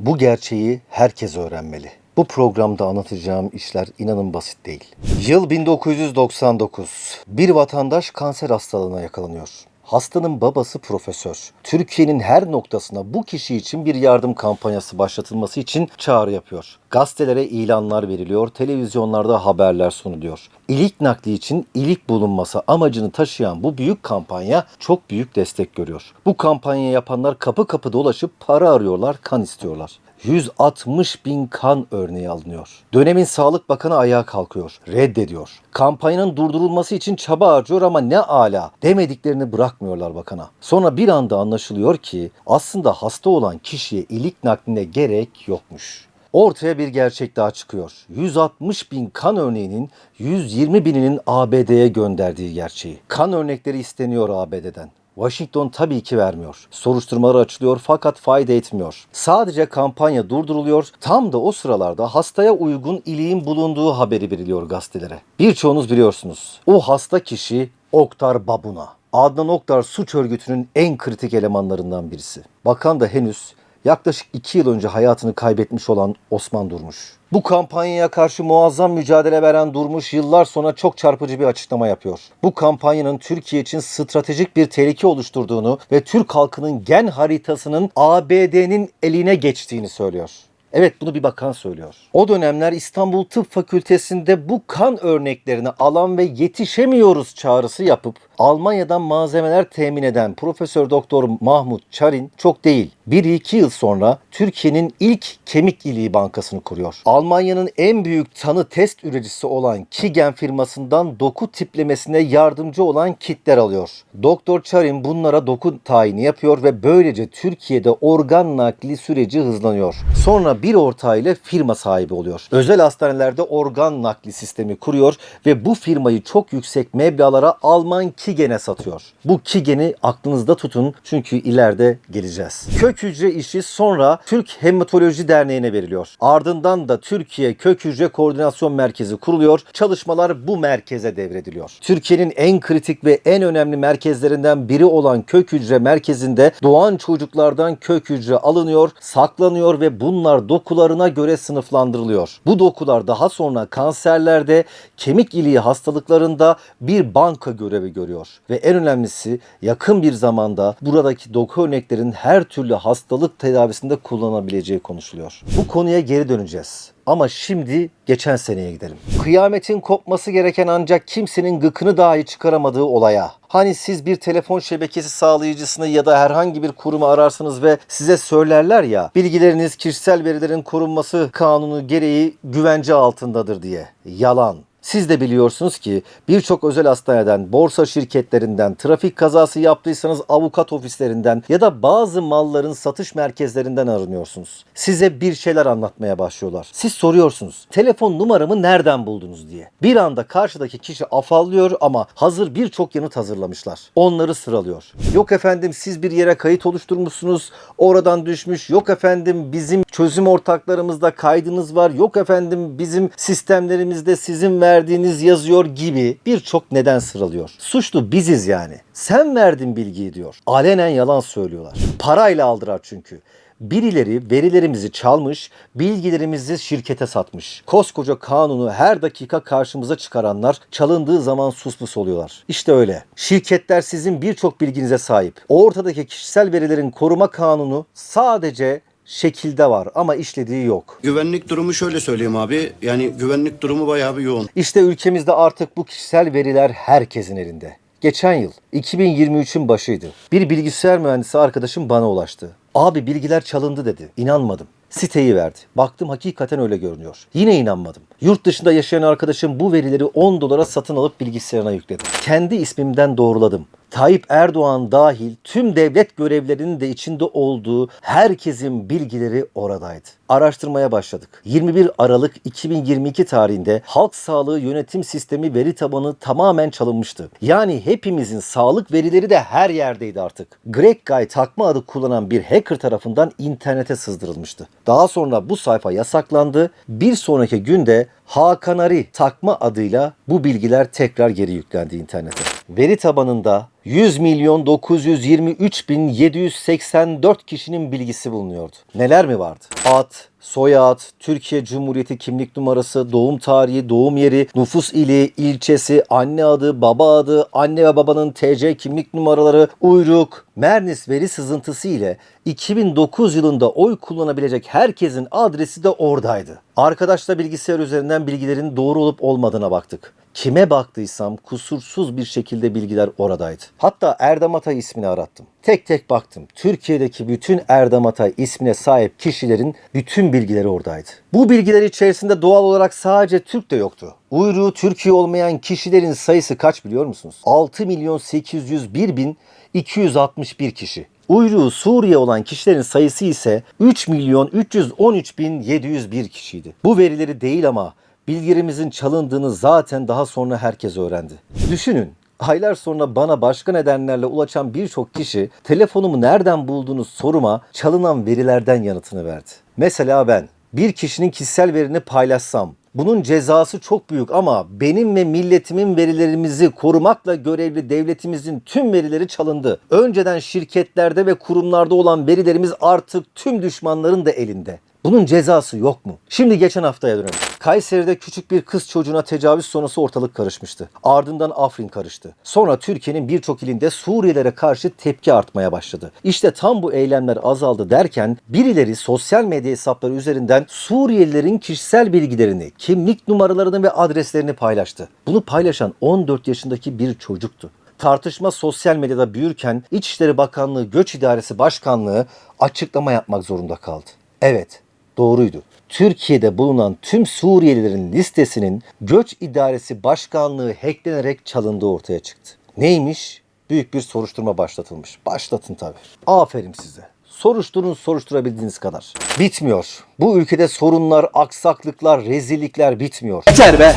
Bu gerçeği herkes öğrenmeli. Bu programda anlatacağım işler inanın basit değil. Yıl 1999. Bir vatandaş kanser hastalığına yakalanıyor. Hastanın babası profesör. Türkiye'nin her noktasına bu kişi için bir yardım kampanyası başlatılması için çağrı yapıyor. Gazetelere ilanlar veriliyor, televizyonlarda haberler sunuluyor. İlik nakli için ilik bulunması amacını taşıyan bu büyük kampanya çok büyük destek görüyor. Bu kampanya yapanlar kapı kapı dolaşıp para arıyorlar, kan istiyorlar. 160 bin kan örneği alınıyor. Dönemin Sağlık Bakanı ayağa kalkıyor, reddediyor. Kampanyanın durdurulması için çaba harcıyor ama ne ala demediklerini bırakmıyorlar bakana. Sonra bir anda anlaşılıyor ki aslında hasta olan kişiye ilik nakline gerek yokmuş. Ortaya bir gerçek daha çıkıyor. 160 bin kan örneğinin 120 bininin ABD'ye gönderdiği gerçeği. Kan örnekleri isteniyor ABD'den. Washington tabii ki vermiyor. Soruşturmalar açılıyor fakat fayda etmiyor. Sadece kampanya durduruluyor. Tam da o sıralarda hastaya uygun iliğin bulunduğu haberi veriliyor gazetelere. Birçoğunuz biliyorsunuz. O hasta kişi Oktar Babuna. Adnan Oktar suç örgütünün en kritik elemanlarından birisi. Bakan da henüz yaklaşık 2 yıl önce hayatını kaybetmiş olan Osman Durmuş. Bu kampanyaya karşı muazzam mücadele veren Durmuş yıllar sonra çok çarpıcı bir açıklama yapıyor. Bu kampanyanın Türkiye için stratejik bir tehlike oluşturduğunu ve Türk halkının gen haritasının ABD'nin eline geçtiğini söylüyor. Evet bunu bir bakan söylüyor. O dönemler İstanbul Tıp Fakültesi'nde bu kan örneklerini alan ve yetişemiyoruz çağrısı yapıp Almanya'dan malzemeler temin eden Profesör Doktor Mahmut Çarin çok değil 1-2 yıl sonra Türkiye'nin ilk kemik iliği bankasını kuruyor. Almanya'nın en büyük tanı test üreticisi olan Kigen firmasından doku tiplemesine yardımcı olan kitler alıyor. Doktor Çarin bunlara doku tayini yapıyor ve böylece Türkiye'de organ nakli süreci hızlanıyor. Sonra bir ortağıyla firma sahibi oluyor. Özel hastanelerde organ nakli sistemi kuruyor ve bu firmayı çok yüksek meblağlara Alman Kigen'e satıyor. Bu Kigen'i aklınızda tutun çünkü ileride geleceğiz. Kök hücre işi sonra Türk Hematoloji Derneği'ne veriliyor. Ardından da Türkiye Kök Hücre Koordinasyon Merkezi kuruluyor. Çalışmalar bu merkeze devrediliyor. Türkiye'nin en kritik ve en önemli merkezlerinden biri olan Kök Hücre Merkezi'nde doğan çocuklardan kök hücre alınıyor, saklanıyor ve bunlar dokularına göre sınıflandırılıyor. Bu dokular daha sonra kanserlerde, kemik iliği hastalıklarında bir banka görevi görüyor. Ve en önemlisi yakın bir zamanda buradaki doku örneklerin her türlü hastalık tedavisinde kullanabileceği konuşuluyor. Bu konuya geri döneceğiz. Ama şimdi geçen seneye gidelim. Kıyametin kopması gereken ancak kimsenin gıkını dahi çıkaramadığı olaya. Hani siz bir telefon şebekesi sağlayıcısını ya da herhangi bir kurumu ararsınız ve size söylerler ya bilgileriniz kişisel verilerin korunması kanunu gereği güvence altındadır diye. Yalan. Siz de biliyorsunuz ki birçok özel hastaneden, borsa şirketlerinden, trafik kazası yaptıysanız avukat ofislerinden ya da bazı malların satış merkezlerinden aranıyorsunuz. Size bir şeyler anlatmaya başlıyorlar. Siz soruyorsunuz. Telefon numaramı nereden buldunuz diye. Bir anda karşıdaki kişi afallıyor ama hazır birçok yanıt hazırlamışlar. Onları sıralıyor. Yok efendim siz bir yere kayıt oluşturmuşsunuz. Oradan düşmüş. Yok efendim bizim çözüm ortaklarımızda kaydınız var. Yok efendim bizim sistemlerimizde sizin verdiğiniz yazıyor gibi birçok neden sıralıyor. Suçlu biziz yani. Sen verdin bilgiyi diyor. Alenen yalan söylüyorlar. Parayla aldırar çünkü. Birileri verilerimizi çalmış, bilgilerimizi şirkete satmış. Koskoca kanunu her dakika karşımıza çıkaranlar çalındığı zaman suspus oluyorlar. İşte öyle. Şirketler sizin birçok bilginize sahip. Ortadaki kişisel verilerin koruma kanunu sadece şekilde var ama işlediği yok. Güvenlik durumu şöyle söyleyeyim abi. Yani güvenlik durumu bayağı bir yoğun. İşte ülkemizde artık bu kişisel veriler herkesin elinde. Geçen yıl 2023'ün başıydı. Bir bilgisayar mühendisi arkadaşım bana ulaştı. Abi bilgiler çalındı dedi. İnanmadım. Siteyi verdi. Baktım hakikaten öyle görünüyor. Yine inanmadım. Yurt dışında yaşayan arkadaşım bu verileri 10 dolara satın alıp bilgisayarına yükledi. Kendi ismimden doğruladım. Tayyip Erdoğan dahil tüm devlet görevlerinin de içinde olduğu herkesin bilgileri oradaydı. Araştırmaya başladık. 21 Aralık 2022 tarihinde Halk Sağlığı Yönetim Sistemi veri tabanı tamamen çalınmıştı. Yani hepimizin sağlık verileri de her yerdeydi artık. Greg Guy takma adı kullanan bir hacker tarafından internete sızdırılmıştı. Daha sonra bu sayfa yasaklandı. Bir sonraki günde Hakan Ari takma adıyla bu bilgiler tekrar geri yüklendi internete. Veri tabanında 100 milyon 923 bin 784 kişinin bilgisi bulunuyordu. Neler mi vardı? Ad, soyad, Türkiye Cumhuriyeti kimlik numarası, doğum tarihi, doğum yeri, nüfus ili, ilçesi, anne adı, baba adı, anne ve babanın TC kimlik numaraları, uyruk, Mernis veri sızıntısı ile 2009 yılında oy kullanabilecek herkesin adresi de oradaydı. Arkadaşla bilgisayar üzerinden bilgilerin doğru olup olmadığına baktık. Kime baktıysam kusursuz bir şekilde bilgiler oradaydı. Hatta Erdem Atay ismini arattım. Tek tek baktım. Türkiye'deki bütün Erdem Atay ismine sahip kişilerin bütün bilgileri oradaydı. Bu bilgiler içerisinde doğal olarak sadece Türk de yoktu. Uyruğu Türkiye olmayan kişilerin sayısı kaç biliyor musunuz? 6 milyon 801 bin 261 kişi. Uyruğu Suriye olan kişilerin sayısı ise 3 milyon 313 bin 701 kişiydi. Bu verileri değil ama bilgilerimizin çalındığını zaten daha sonra herkes öğrendi. Düşünün Aylar sonra bana başka nedenlerle ulaşan birçok kişi telefonumu nereden bulduğunu soruma çalınan verilerden yanıtını verdi. Mesela ben bir kişinin kişisel verini paylaşsam bunun cezası çok büyük ama benim ve milletimin verilerimizi korumakla görevli devletimizin tüm verileri çalındı. Önceden şirketlerde ve kurumlarda olan verilerimiz artık tüm düşmanların da elinde. Bunun cezası yok mu? Şimdi geçen haftaya dönelim. Kayseri'de küçük bir kız çocuğuna tecavüz sonrası ortalık karışmıştı. Ardından Afrin karıştı. Sonra Türkiye'nin birçok ilinde Suriyelere karşı tepki artmaya başladı. İşte tam bu eylemler azaldı derken birileri sosyal medya hesapları üzerinden Suriyelilerin kişisel bilgilerini, kimlik numaralarını ve adreslerini paylaştı. Bunu paylaşan 14 yaşındaki bir çocuktu. Tartışma sosyal medyada büyürken İçişleri Bakanlığı Göç İdaresi Başkanlığı açıklama yapmak zorunda kaldı. Evet, doğruydu. Türkiye'de bulunan tüm Suriyelilerin listesinin Göç İdaresi Başkanlığı hacklenerek çalındığı ortaya çıktı. Neymiş? Büyük bir soruşturma başlatılmış. Başlatın tabii. Aferin size. Soruşturun soruşturabildiğiniz kadar. Bitmiyor. Bu ülkede sorunlar, aksaklıklar, rezillikler bitmiyor. Yeter be.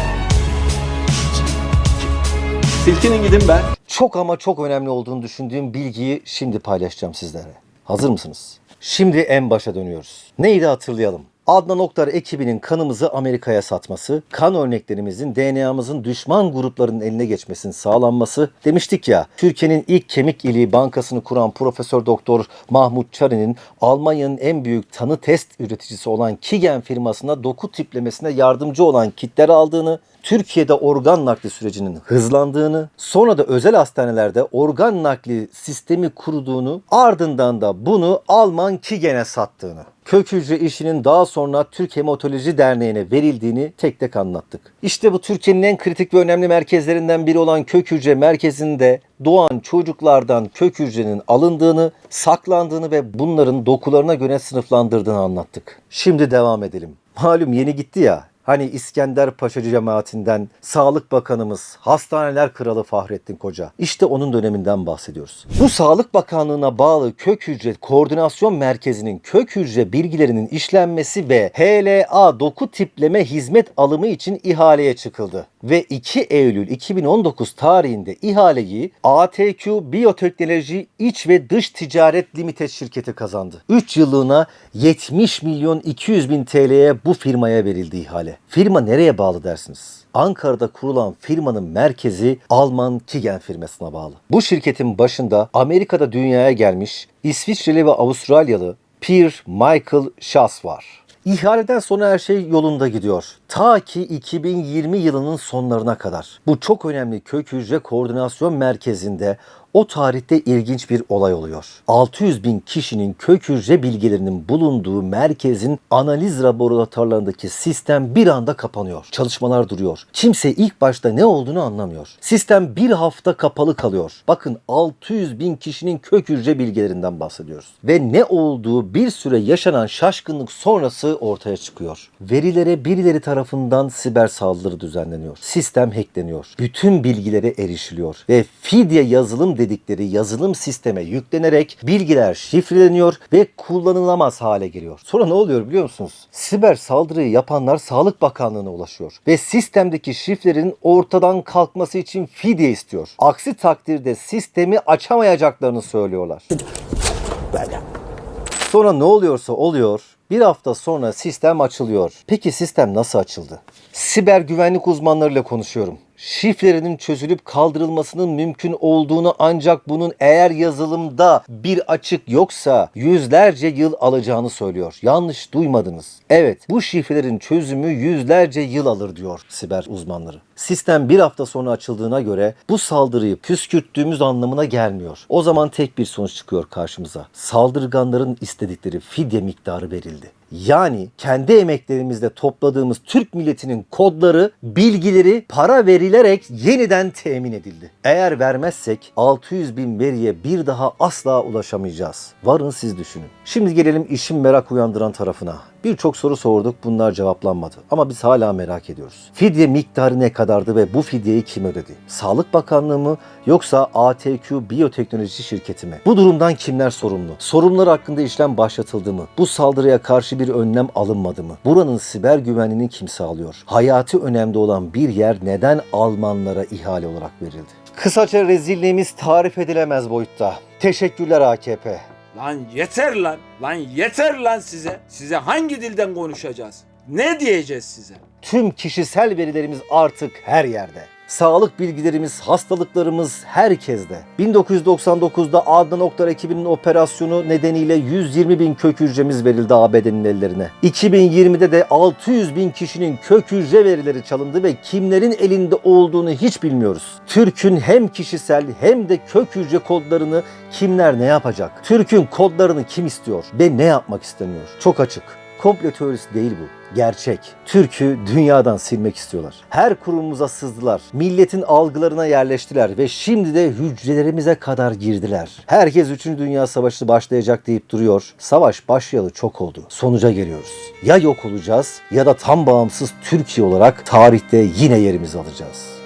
Silkinin gidin be. Çok ama çok önemli olduğunu düşündüğüm bilgiyi şimdi paylaşacağım sizlere. Hazır mısınız? Şimdi en başa dönüyoruz. Neydi hatırlayalım. Adnan Oktar ekibinin kanımızı Amerika'ya satması, kan örneklerimizin DNA'mızın düşman gruplarının eline geçmesinin sağlanması demiştik ya. Türkiye'nin ilk kemik iliği bankasını kuran Profesör Doktor Mahmut Çarı'nın Almanya'nın en büyük tanı test üreticisi olan Kigen firmasına doku tiplemesine yardımcı olan kitler aldığını, Türkiye'de organ nakli sürecinin hızlandığını, sonra da özel hastanelerde organ nakli sistemi kurduğunu, ardından da bunu Alman Kigen'e sattığını. Kök hücre işinin daha sonra Türk Hematoloji Derneği'ne verildiğini tek tek anlattık. İşte bu Türkiye'nin en kritik ve önemli merkezlerinden biri olan kök hücre merkezinde doğan çocuklardan kök hücrenin alındığını, saklandığını ve bunların dokularına göre sınıflandırdığını anlattık. Şimdi devam edelim. Malum yeni gitti ya Hani İskender Paşacı cemaatinden Sağlık Bakanımız, Hastaneler Kralı Fahrettin Koca. İşte onun döneminden bahsediyoruz. Bu Sağlık Bakanlığı'na bağlı kök hücre koordinasyon merkezinin kök hücre bilgilerinin işlenmesi ve HLA doku tipleme hizmet alımı için ihaleye çıkıldı. Ve 2 Eylül 2019 tarihinde ihaleyi ATQ Biyoteknoloji İç ve Dış Ticaret Limited şirketi kazandı. 3 yıllığına 70 milyon 200 bin TL'ye bu firmaya verildi ihale. Firma nereye bağlı dersiniz? Ankara'da kurulan firmanın merkezi Alman Kigen firmasına bağlı. Bu şirketin başında Amerika'da dünyaya gelmiş İsviçreli ve Avustralyalı Pierre Michael Schaas var. İhaleden sonra her şey yolunda gidiyor. Ta ki 2020 yılının sonlarına kadar. Bu çok önemli kök hücre koordinasyon merkezinde o tarihte ilginç bir olay oluyor. 600 bin kişinin kök hücre bilgilerinin bulunduğu merkezin analiz laboratuvarlarındaki sistem bir anda kapanıyor. Çalışmalar duruyor. Kimse ilk başta ne olduğunu anlamıyor. Sistem bir hafta kapalı kalıyor. Bakın 600 bin kişinin kök hücre bilgilerinden bahsediyoruz. Ve ne olduğu bir süre yaşanan şaşkınlık sonrası ortaya çıkıyor. Verilere birileri tarafından siber saldırı düzenleniyor. Sistem hackleniyor. Bütün bilgilere erişiliyor. Ve fidye yazılım dedikleri yazılım sisteme yüklenerek bilgiler şifreleniyor ve kullanılamaz hale geliyor. Sonra ne oluyor biliyor musunuz? Siber saldırıyı yapanlar Sağlık Bakanlığı'na ulaşıyor ve sistemdeki şifrelerin ortadan kalkması için fidye istiyor. Aksi takdirde sistemi açamayacaklarını söylüyorlar. Sonra ne oluyorsa oluyor. Bir hafta sonra sistem açılıyor. Peki sistem nasıl açıldı? Siber güvenlik uzmanlarıyla konuşuyorum. Şifrelerinin çözülüp kaldırılmasının mümkün olduğunu ancak bunun eğer yazılımda bir açık yoksa yüzlerce yıl alacağını söylüyor. Yanlış duymadınız. Evet bu şifrelerin çözümü yüzlerce yıl alır diyor siber uzmanları. Sistem bir hafta sonra açıldığına göre bu saldırıyı püskürttüğümüz anlamına gelmiyor. O zaman tek bir sonuç çıkıyor karşımıza. Saldırganların istedikleri fidye miktarı verildi. Yani kendi emeklerimizle topladığımız Türk milletinin kodları, bilgileri para verilerek yeniden temin edildi. Eğer vermezsek 600 bin veriye bir daha asla ulaşamayacağız. Varın siz düşünün. Şimdi gelelim işin merak uyandıran tarafına. Birçok soru sorduk bunlar cevaplanmadı. Ama biz hala merak ediyoruz. Fidye miktarı ne kadardı ve bu fidyeyi kim ödedi? Sağlık Bakanlığı mı yoksa ATQ Biyoteknoloji Şirketi mi? Bu durumdan kimler sorumlu? Sorunlar hakkında işlem başlatıldı mı? Bu saldırıya karşı bir önlem alınmadı mı? Buranın siber güvenliğini kim sağlıyor? Hayati önemli olan bir yer neden Almanlara ihale olarak verildi? Kısaca rezilliğimiz tarif edilemez boyutta. Teşekkürler AKP. Lan yeter lan. Lan yeter lan size. Size hangi dilden konuşacağız? Ne diyeceğiz size? Tüm kişisel verilerimiz artık her yerde. Sağlık bilgilerimiz, hastalıklarımız herkeste. 1999'da Adnan Oktar ekibinin operasyonu nedeniyle 120 bin kök hücremiz verildi ABD'nin ellerine. 2020'de de 600 bin kişinin kök hücre verileri çalındı ve kimlerin elinde olduğunu hiç bilmiyoruz. Türk'ün hem kişisel hem de kök hücre kodlarını kimler ne yapacak? Türk'ün kodlarını kim istiyor ve ne yapmak istemiyor? Çok açık. Komplo teorisi değil bu. Gerçek. Türk'ü dünyadan silmek istiyorlar. Her kurumumuza sızdılar. Milletin algılarına yerleştiler ve şimdi de hücrelerimize kadar girdiler. Herkes 3. Dünya Savaşı başlayacak deyip duruyor. Savaş başlayalı çok oldu. Sonuca geliyoruz. Ya yok olacağız ya da tam bağımsız Türkiye olarak tarihte yine yerimizi alacağız.